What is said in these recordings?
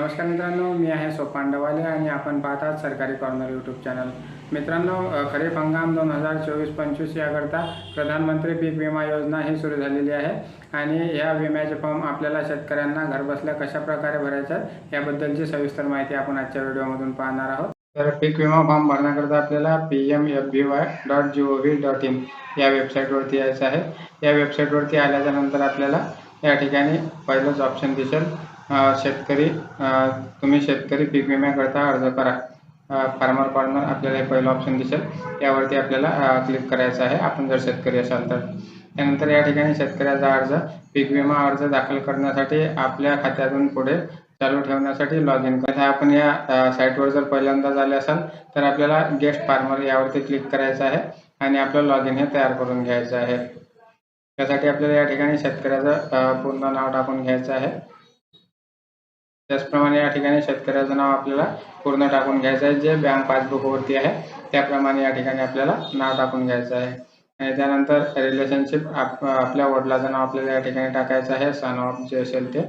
नमस्कार मित्रांनो मी आहे सोपांडवाले आणि आपण पाहतात सरकारी कॉर्नर यूट्यूब चॅनल मित्रांनो खरीप हंगाम दोन हजार चोवीस पंचवीस याकरता प्रधानमंत्री पीक विमा योजना ही सुरू झालेली आहे आणि या विम्याचे फॉर्म आपल्याला शेतकऱ्यांना घरबसल्या कशाप्रकारे भरायचा भरायच्यात याबद्दलची सविस्तर माहिती आपण आजच्या व्हिडिओमधून पाहणार आहोत. तर पीक विमा फॉर्म भरण्याकरता आपल्याला P M F B Y dot G O V dot in या वेबसाईटवरती यायचं आहे. या वेबसाईटवरती आल्याच्यानंतर आपल्याला या ठिकाणी पहिलंच ऑप्शन दिसेल. शेतकरी तुम्ही शेतकरी पीक विम्याकरता अर्ज करा. फार्मर कॉर्नर आपल्याला हे पहिलं ऑप्शन दिसेल. यावरती आपल्याला क्लिक करायचं आहे. आपण जर शेतकरी असाल तर. त्यानंतर या ठिकाणी शेतकऱ्याचा अर्ज पीक विमा अर्ज दाखल करण्यासाठी आपल्या खात्यातून पुढे चालू ठेवण्यासाठी लॉग इन करा आपण या साईटवर जर पहिल्यांदा झाले असाल तर आपल्याला गेस्ट फार्मर यावरती क्लिक करायचं आहे आणि आपलं लॉग इन हे तयार करून घ्यायचं आहे. त्यासाठी आपल्याला या ठिकाणी शेतकऱ्याचं पूर्ण नाव टाकून घ्यायचं आहे. त्याचप्रमाणे या ठिकाणी शेतकऱ्याचं नाव आपल्याला पूर्ण टाकून घ्यायचं आहे. जे बँक पासबुकवरती आहे त्याप्रमाणे या ठिकाणी आपल्याला नाव टाकून घ्यायचं आहे. आणि त्यानंतर रिलेशनशिप आप आपल्या वडिलाचं नाव आपल्याला या ठिकाणी टाकायचं आहे. सन ऑफ जे असेल ते.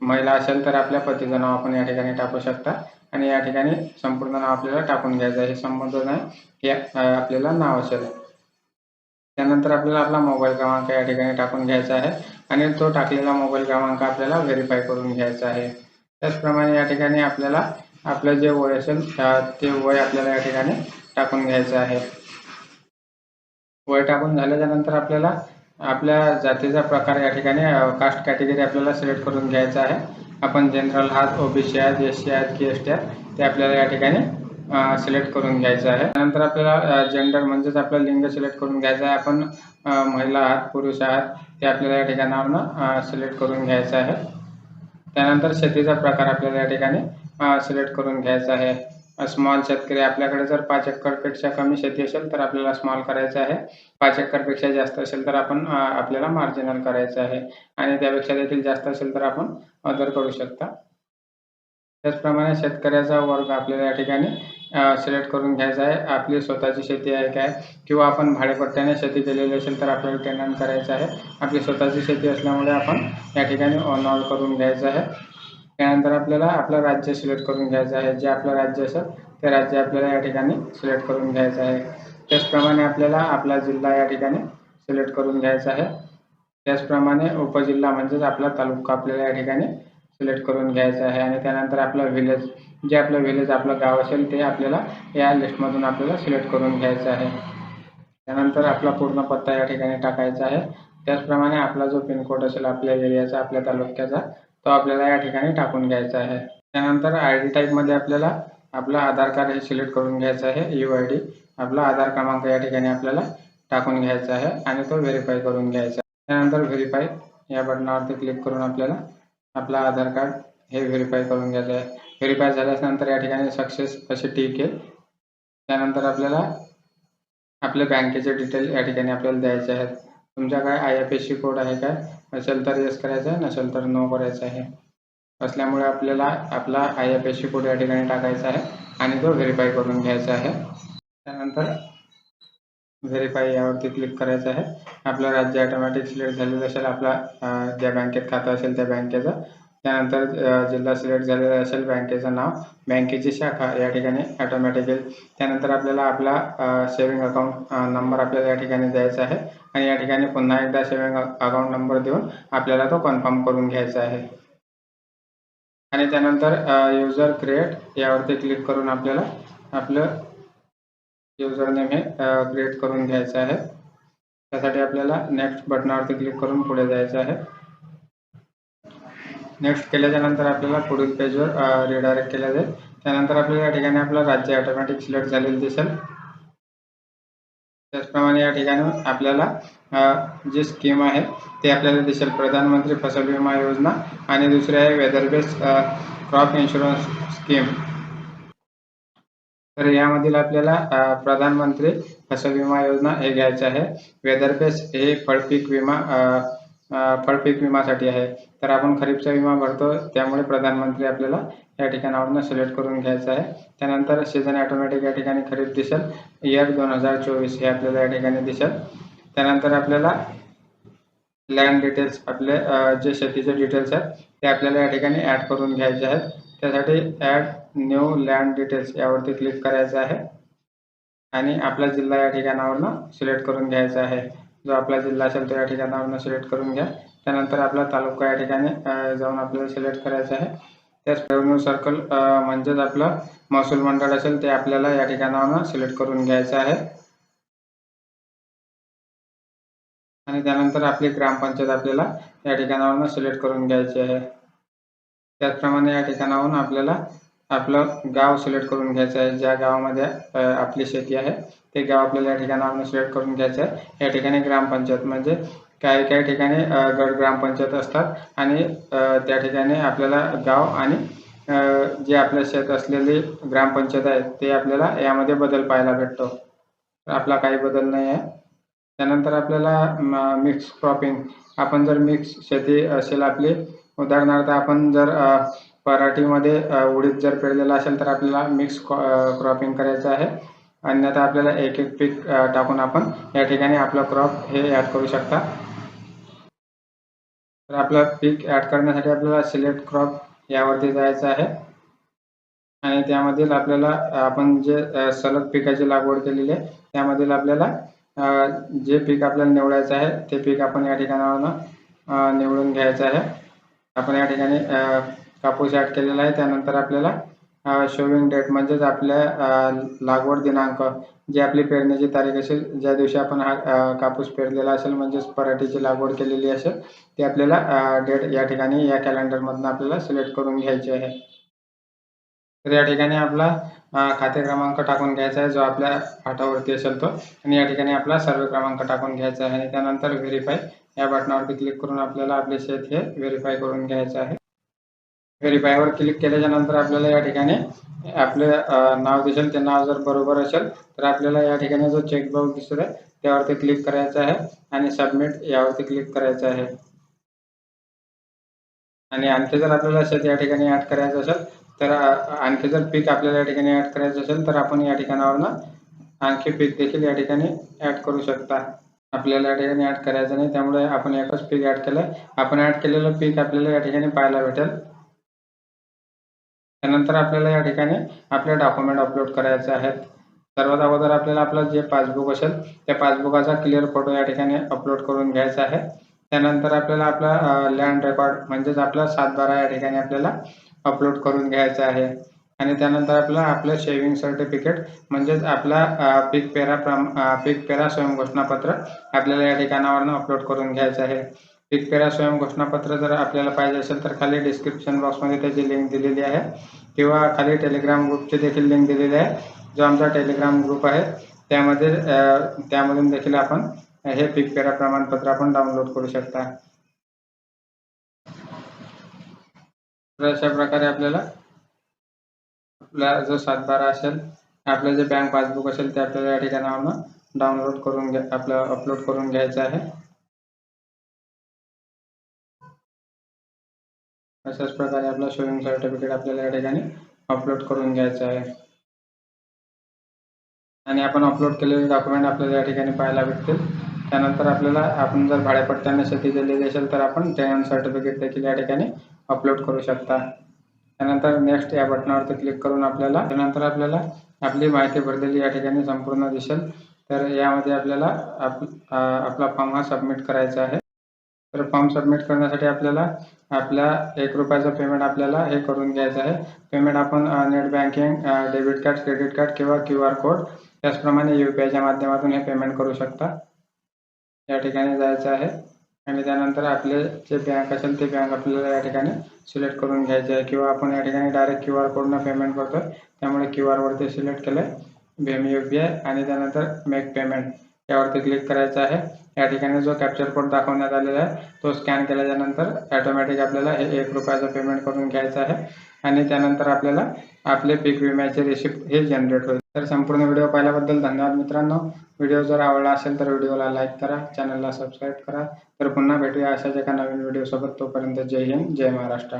महिला असेल तर आपल्या पतीचं नाव आपण या ठिकाणी टाकू शकता. आणि या ठिकाणी संपूर्ण नाव आपल्याला टाकून घ्यायचं आहे. हे संबोधन आहे हे आपल्याला नाव असेल. त्यानंतर आपल्याला आपला मोबाईल क्रमांक या ठिकाणी टाकून घ्यायचा आहे. आणि तो टाकलेला मोबाईल क्रमांक आपल्याला व्हेरीफाय करून घ्यायचा आहे. त्याचप्रमाणे या ठिकाणी आपल्याला आपलं जे वय असेल ते वय आपल्याला या ठिकाणी टाकून घ्यायचं आहे. वय टाकून झाल्याच्यानंतर आपल्याला आपल्या जातीचा प्रकार या ठिकाणी कास्ट कॅटेगरी आपल्याला सिलेक्ट करून घ्यायचा आहे. आपण जनरल आहात ओबीसी आहेत एस सी आहेत की एस टी आहेत ते आपल्याला या ठिकाणी सिलेक्ट करून घ्यायचं आहे. त्यानंतर आपल्याला जेंडर म्हणजेच आपलं लिंग सिलेक्ट करून घ्यायचं आहे. आपण महिला आहात पुरुष आहात ते आपल्याला या ठिकाणावरनं सिलेक्ट करून घ्यायचं आहे. त्यानंतर शेतीचा प्रकार आपल्याला या ठिकाणी सिलेक्ट करून घ्यायचा आहे. स्मॉल शेतकरी आपल्याकडे जर पाच एकरपेक्षा कमी शेती असेल तर आपल्याला स्मॉल करायचं आहे. पाच एकरपेक्षा जास्त असेल तर आपण आपल्याला मार्जिनल करायचं आहे. आणि त्यापेक्षा देखील जास्त असेल तर आपण अदर करू शकता. त्याचप्रमाणे शेतकऱ्याचा वर्ग आपल्याला या ठिकाणी सिलेक्ट करून घ्यायचा आहे. आपली स्वतःची शेती आहे काय? किंवा आपण भाडेपट्ट्याने शेती केलेली असेल तर आपल्याला टेंडन करायचं आहे. आपली स्वतःची शेती असल्यामुळे आपण या ठिकाणी ऑन ऑल करून घ्यायचं आहे. त्यानंतर आपल्याला आपलं राज्य सिलेक्ट करून घ्यायचं आहे. जे आपलं राज्य असेल ते राज्य आपल्याला या ठिकाणी सिलेक्ट करून घ्यायचं आहे. त्याचप्रमाणे आपल्याला आपला जिल्हा या ठिकाणी सिलेक्ट करून घ्यायचा आहे. त्याचप्रमाणे उपजिल्हा म्हणजेच आपला तालुका आपल्याला या ठिकाणी सिलेक्ट करून घ्यायचं आहे आणि त्यानंतर आपलं विलेज जे आपलं विलेज आपलं गाव असेल ते आपल्याला या लिस्टमधून आपल्याला सिलेक्ट करून घ्यायचं आहे. त्यानंतर आपला पूर्ण पत्ता या ठिकाणी टाकायचा आहे. त्याचप्रमाणे आपला जो पिनकोड असेल आपल्या एरियाचा आपल्या तालुक्याचा तो आपल्याला या ठिकाणी टाकून घ्यायचा आहे. त्यानंतर आय डी टाईपमध्ये आपल्याला आपलं आधार कार्ड हे सिलेक्ट करून घ्यायचं आहे. यू आय डी आपला आधार क्रमांक या ठिकाणी आपल्याला टाकून घ्यायचा आहे आणि तो व्हेरीफाय करून घ्यायचा त्यानंतर व्हेरीफाय या बटनावरती क्लिक करून आपल्याला आपला आधार कार्ड हे व्हेरीफाय करून घ्यायचं आहे. व्हेरीफाय झाल्यानंतर या ठिकाणी सक्सेस असे टिक आहे. त्यानंतर आपल्याला आपल्या बँकेचे डिटेल या ठिकाणी आपल्याला द्यायचे आहेत. तुमच्या काय I F S C code आहे काय? असेल तर येस करायचं आहे नसेल तर नो करायचं आहे. असल्यामुळे आपल्याला आपला I F S C code या ठिकाणी टाकायचा आहे आणि तो व्हेरीफाय करून घ्यायचा आहे. त्यानंतर व्हेरीफाय यावरती क्लिक करायचं आहे. आपलं राज्य ऑटोमॅटिक सिलेक्ट झालेलं असेल आपला ज्या बँकेत खातं असेल त्या बँकेचं त्यानंतर जिल्हा सिलेक्ट झालेला असेल बँकेचं नाव. बँकेची शाखा या ठिकाणी ऑटोमॅटिक येईल. त्यानंतर आपल्याला आपला सेव्हिंग अकाउंट नंबर आपल्याला या ठिकाणी द्यायचा आहे. आणि या ठिकाणी पुन्हा एकदा सेव्हिंग अकाउंट नंबर देऊन आपल्याला तो कन्फर्म करून घ्यायचा आहे. आणि त्यानंतर युजर क्रिएट यावरती क्लिक करून आपल्याला आपलं युजरनेम हे क्रिएट करून घ्यायचं आहे. त्यासाठी आपल्याला नेक्स्ट बटनावरती क्लिक करून पुढे जायचं आहे. नेक्स्ट केल्याच्यानंतर आपल्याला पुढील पेजवर रिडायरेक्ट केलं जाईल. त्यानंतर आपल्याला या ठिकाणी आपलं राज्य ऑटोमॅटिक सिलेक्ट झालेलं दिसेल. त्याचप्रमाणे या ठिकाणी आपल्याला जी स्कीम आहे ते आपल्याला दिसेल. प्रधानमंत्री फसल विमा योजना आणि दुसरी आहे weather based crop insurance scheme तर यामधील आपल्याला प्रधानमंत्री फसल विमा योजना हे घ्यायचं आहे. वेदर हे फळपीक विमा फळपीक विमासाठी आहे. तर आपण खरीपचा विमा भरतो त्यामुळे प्रधानमंत्री आपल्याला या ठिकाणावरून सिलेक्ट करून घ्यायचं आहे. त्यानंतर सीझन ऑटोमॅटिक या ठिकाणी खरीप दिसेल. इयर दोन हजार चोवीस हे आपल्याला या ठिकाणी दिसेल. त्यानंतर आपल्याला लँड डिटेल्स आपले जे शेतीचे डिटेल्स आहेत ते आपल्याला या ठिकाणी ॲड करून घ्यायचे आहेत. त्यासाठी ॲड न्यू लँड डिटेल्स यावरती क्लिक करायचं आहे. आणि आपला जिल्हा या ठिकाणावरनं सिलेक्ट करून घ्यायचा आहे. जो आपला जिल्हा असेल तो या ठिकाणावरनं सिलेक्ट करून घ्या. त्यानंतर आपला तालुका या ठिकाणी जाऊन आपल्याला सिलेक्ट करायचा आहे. त्याच रेव्हन्यू सर्कल म्हणजेच आपलं महसूल मंडळ असेल ते आपल्याला या ठिकाणावरनं सिलेक्ट करून घ्यायचं आहे. आणि त्यानंतर आपली ग्रामपंचायत आपल्याला या ठिकाणावरनं सिलेक्ट करून घ्यायची आहे. त्याचप्रमाणे या ठिकाणाहून आपल्याला आपलं गाव सिलेक्ट करून घ्यायचं आहे. ज्या गावामध्ये आपली शेती आहे ते गाव आपल्याला या ठिकाणावरून सिलेक्ट करून घ्यायचं आहे. या ठिकाणी ग्रामपंचायत म्हणजे काही काही ठिकाणी गड ग्रामपंचायत असतात आणि त्या ठिकाणी आपल्याला गाव आणि जे आपल्या शेत असलेली ग्रामपंचायत आहे ते आपल्याला यामध्ये बदल पाहायला भेटतो. आपला काही बदल नाही आहे. त्यानंतर आपल्याला मिक्स क्रॉपिंग. आपण जर मिक्स शेती असेल आपली उदाहरणार्थ आपण जर पराठीमध्ये उडीद जर पेरलेला असेल तर आपल्याला मिक्स क्रॉपिंग करायचं आहे. अन्यथा आपल्याला एक एक पीक टाकून आपण या ठिकाणी आपलं क्रॉप हे ॲड करू शकता. तर आपलं पीक ॲड करण्यासाठी आपल्याला सिलेक्ट क्रॉप यावरती जायचं आहे. आणि त्यामधील आपल्याला आपण जे सलग पिकाची लागवड केलेली आहे त्यामधील आपल्याला जे पीक आपल्याला निवडायचं आहे ते पीक आपण या ठिकाणावरनं निवडून घ्यायचं आहे. आपण या ठिकाणी कापूस ॲड केलेला आहे. त्यानंतर आपल्याला शोविंग डेट म्हणजेच आपल्या लागवड दिनांक जी आपली पेरण्याची तारीख असेल ज्या दिवशी आपण हा कापूस पेरलेला असेल म्हणजेच पराठीची लागवड केलेली असेल ती आपल्याला डेट या ठिकाणी या कॅलेंडरमधून आपल्याला सिलेक्ट करून घ्यायची आहे. तर या ठिकाणी आपला खाते क्रमांक टाकून घ्यायचा आहे जो आपल्या पाठावरती असेल तो. आणि या ठिकाणी आपला सर्व क्रमांक टाकून घ्यायचा आहे. आणि त्यानंतर व्हेरीफाय या बटनावरती क्लिक करून आपल्याला आपले शेत हे व्हेरीफाय करून घ्यायचं आहे. व्हेरीफायवर क्लिक केल्याच्यानंतर आपल्याला या ठिकाणी आपले नाव दिसेल. ते नाव जर बरोबर असेल तर आपल्याला या ठिकाणी जो चेकबॉक्स दिसत आहे त्यावरती क्लिक करायचं आहे. आणि सबमिट यावरती क्लिक करायचं आहे. आणि आणखी जर आपल्याला शेत या ठिकाणी ॲड करायचं असेल तर आणखी जर पीक आपल्याला या ठिकाणी ॲड करायचं असेल तर आपण या ठिकाणावरनं आणखी पीक देखील या ठिकाणी ॲड करू शकता. आपल्याला या ठिकाणी ॲड करायचं नाही त्यामुळे आपण एकच पीक ॲड केलं आपण ॲड केलेलं पीक आपल्याला या ठिकाणी पाहायला भेटेल. त्यानंतर आपल्याला या ठिकाणी आपले डॉक्युमेंट अपलोड करायचे आहेत. सर्वात अगोदर आपल्याला आपलं जे पासबुक असेल त्या पासबुकाचा क्लिअर फोटो या ठिकाणी अपलोड करून घ्यायचा आहे. त्यानंतर आपल्याला आपला लँड रेकॉर्ड म्हणजेच आपला सातबारा या ठिकाणी आपल्याला अपलोड करून घ्यायचा आहे. आणि त्यानंतर आपल्याला आपलं शेविंग सर्टिफिकेट म्हणजेच आपला पीक पेरा प्रम पीक पेरा स्वयंघोषणापत्र आपल्याला या ठिकाणावरनं अपलोड करून घ्यायचं आहे. पीक पेरा स्वयंघोषणापत्र जर आपल्याला पाहिजे असेल तर खाली डिस्क्रिप्शन बॉक्समध्ये त्याची लिंक दिलेली आहे. किंवा खाली टेलिग्राम ग्रुपची देखील लिंक दिलेली आहे. जो आमचा टेलिग्राम ग्रुप आहे त्यामध्ये त्यामधून देखील आपण हे पीक पेरा प्रमाणपत्र आपण डाउनलोड करू शकता. तर अशा प्रकारे आपल्याला आपला जो सातबारा असेल आपलं जे बँक पासबुक असेल ते आपल्याला या ठिकाणावरनं डाउनलोड करून घ्या आपलं अपलोड करून घ्यायचं आहे. अशाच प्रकारे आपलं शोविंग सर्टिफिकेट आपल्याला या ठिकाणी अपलोड करून घ्यायचं आहे. आणि आपण अपलोड केलेले डॉक्युमेंट आपल्याला या ठिकाणी पाहायला भेटतील. त्यानंतर आपल्याला आपण जर भाड्यापट्ट्याने शेती दिलेली असेल तर आपण ट्रेन सर्टिफिकेट देखील या ठिकाणी अपलोड करू शकता. त्यानंतर नेक्स्ट या बटनावरती क्लिक करून आपल्याला त्यानंतर आपल्याला आपली माहिती भरलेली या ठिकाणी संपूर्ण दिसेल. तर यामध्ये आपल्याला आप आपला फॉर्म हा सबमिट करायचा आहे. तर फॉर्म सबमिट करण्यासाठी आपल्याला आपल्या एक रुपयाचं पेमेंट आपल्याला हे करून घ्यायचं आहे. पेमेंट आपण net banking debit card credit card किंवा क्यू आर कोड त्याचप्रमाणे यू पी आयच्या माध्यमातून हे पेमेंट करू शकता. या ठिकाणी जायचं आहे. आणि त्यानंतर आपले जे बँक असेल ते बँक आपल्याला या ठिकाणी सिलेक्ट करून घ्यायचे आहे. किंवा आपण या ठिकाणी डायरेक्ट क्यू आर कोडनं पेमेंट करतो त्यामुळे क्यू आरवरती सिलेक्ट केलं आहे भीम यू पी आय आणि त्यानंतर मेक पेमेंट यावरती क्लिक करायचं आहे. या ठिकाणी जो कॅप्चर कोड दाखवण्यात आलेला आहे तो स्कॅन केल्याच्यानंतर ॲटोमॅटिक आपल्याला हे एक रुपयाचं पेमेंट करून घ्यायचं आहे. आणि त्यानंतर आपल्याला आपले पीक विम्याचे रिसिप्ट हे जनरेट होईल. तर संपूर्ण व्हिडिओ पाहिल्याबद्दल धन्यवाद मित्रांनो. व्हिडिओ जर आवडला असेल तर व्हिडिओला लाईक करा चॅनलला सबस्क्राईब करा. तर पुन्हा भेटूया अशाच एका नवीन व्हिडिओसोबत तोपर्यंत जय हिंद जय महाराष्ट्र.